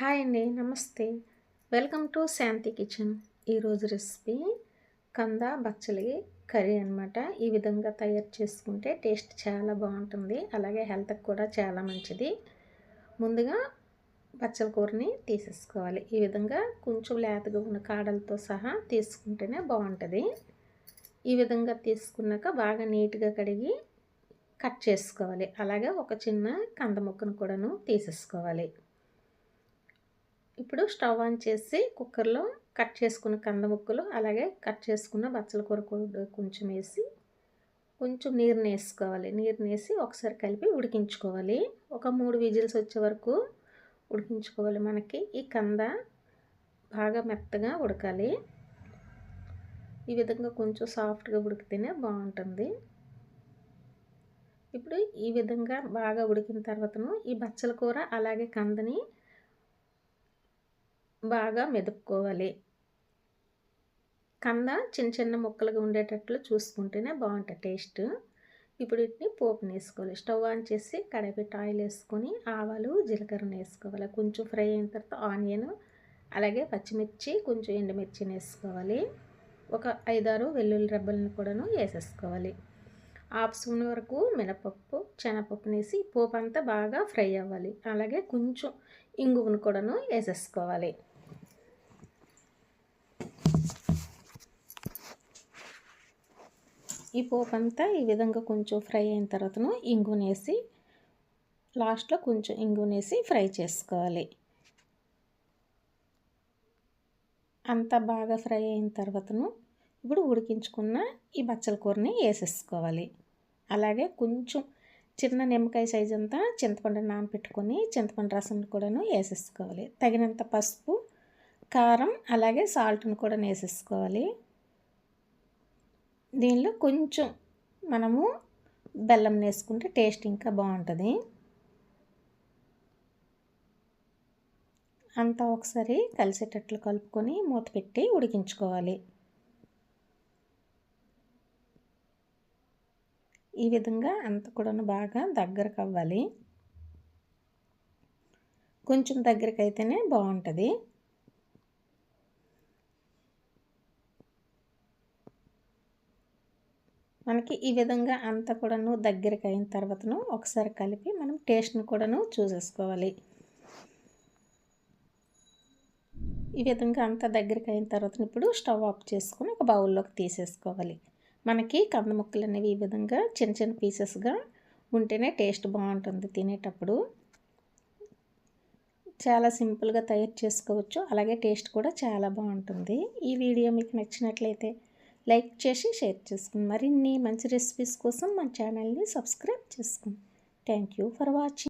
Hi అండి నమస్తే. Welcome to Shanti kitchen. ఈరోజు రెసిపీ కంద బచ్చలి కర్రీ అనమాట ఈ విధంగా తయారు చేసుకుంటే టేస్ట్ చాలా బాగుంటుంది. అలాగే హెల్త్కి కూడా చాలా మంచిది. ముందుగా బచ్చల కూరని తీసేసుకోవాలి. ఈ విధంగా కొంచెం లేతగా ఉన్న కాడలతో సహా తీసుకుంటేనే బాగుంటుంది. ఈ విధంగా తీసుకున్నాక బాగా నీట్గా కడిగి కట్ చేసుకోవాలి. అలాగే ఒక చిన్న కంద ముక్కను కూడాను తీసేసుకోవాలి. ఇప్పుడు స్టవ్ ఆన్ చేసి కుక్కర్లో కట్ చేసుకున్న కంద ముక్కలు అలాగే కట్ చేసుకున్న బచ్చల కూర కొంచెం వేసి కొంచెం నీరుని వేసుకోవాలి. నీరుని వేసి ఒకసారి కలిపి ఉడికించుకోవాలి. ఒక మూడు విజిల్స్ వచ్చే వరకు ఉడికించుకోవాలి మనకి. ఈ కంద బాగా మెత్తగా ఉడకాలి. ఈ విధంగా కొంచెం సాఫ్ట్గా ఉడికితేనే బాగుంటుంది. ఇప్పుడు ఈ విధంగా బాగా ఉడికిన తర్వాతను ఈ బచ్చల కూర అలాగే కందని బాగా మెదుపుకోవాలి. కంద చిన్న చిన్న ముక్కలుగా ఉండేటట్లు చూసుకుంటేనే బాగుంటుంది టేస్ట్. ఇప్పుడు వీటిని పోపుని వేసుకోవాలి స్టవ్ ఆన్ చేసి కడపెట్టి ఆయిల్ వేసుకొని ఆవాలు జీలకర్రను వేసుకోవాలి కొంచెం ఫ్రై అయిన తర్వాత ఆనియన్ అలాగే పచ్చిమిర్చి కొంచెం ఎండుమిర్చిని వేసుకోవాలి ఒక ఐదారు వెల్లుల్లి రెబ్బలను కూడాను వేసేసుకోవాలి. హాఫ్ స్పూన్ వరకు మినపప్పు శనగపప్పుని వేసి పోపు అంతా బాగా ఫ్రై అవ్వాలి. అలాగే కొంచెం ఇంగువను కూడాను వేసేసుకోవాలి. ఈ పోపు అంతా ఈ విధంగా కొంచెం ఫ్రై అయిన తర్వాతను ఇంగునేసి లాస్ట్లో కొంచెం ఇంగునేసి ఫ్రై చేసుకోవాలి. అంతా బాగా ఫ్రై అయిన తర్వాతను ఇప్పుడు ఉడికించుకున్న ఈ బచ్చల కూరని వేసేసుకోవాలి. అలాగే కొంచెం చిన్న నిమ్మకాయ సైజ్ అంతా చింతపండు నానబెట్టుకొని చింతపండు రసం కూడాను వేసేసుకోవాలి. తగినంత పసుపు కారం అలాగే సాల్ట్ను కూడా వేసేసుకోవాలి. దీనిలో కొంచెం మనము బెల్లం వేసుకుంటే టేస్ట్ ఇంకా బాగుంటుంది. అంతా ఒకసారి కలిసేటట్లు కలుపుకొని మూత పెట్టి ఉడికించుకోవాలి. ఈ విధంగా అంత కూడా బాగా దగ్గరకు అవ్వాలి కొంచెం దగ్గరికి అయితేనే బాగుంటుంది. మనకి ఈ విధంగా అంతా కూడాను దగ్గరికి అయిన తర్వాతను ఒకసారి కలిపి మనం టేస్ట్ని కూడాను చూసేసుకోవాలి. ఈ విధంగా అంతా దగ్గరికి అయిన తర్వాత ఇప్పుడు స్టవ్ ఆఫ్ చేసుకొని ఒక బౌల్లోకి తీసేసుకోవాలి. మనకి కంద ముక్కలు అనేవి ఈ విధంగా చిన్న చిన్న పీసెస్గా ఉంటేనే టేస్ట్ బాగుంటుంది తినేటప్పుడు. చాలా సింపుల్గా తయారు చేసుకోవచ్చు. అలాగే టేస్ట్ కూడా చాలా బాగుంటుంది. ఈ వీడియో మీకు నచ్చినట్లయితే లైక్ చేసి షేర్ చేసుకుని మరిన్ని మంచి రెసిపీస్ కోసం మా ఛానల్ని సబ్స్క్రైబ్ చేసుకోండి థ్యాంక్ యూ ఫర్ వాచింగ్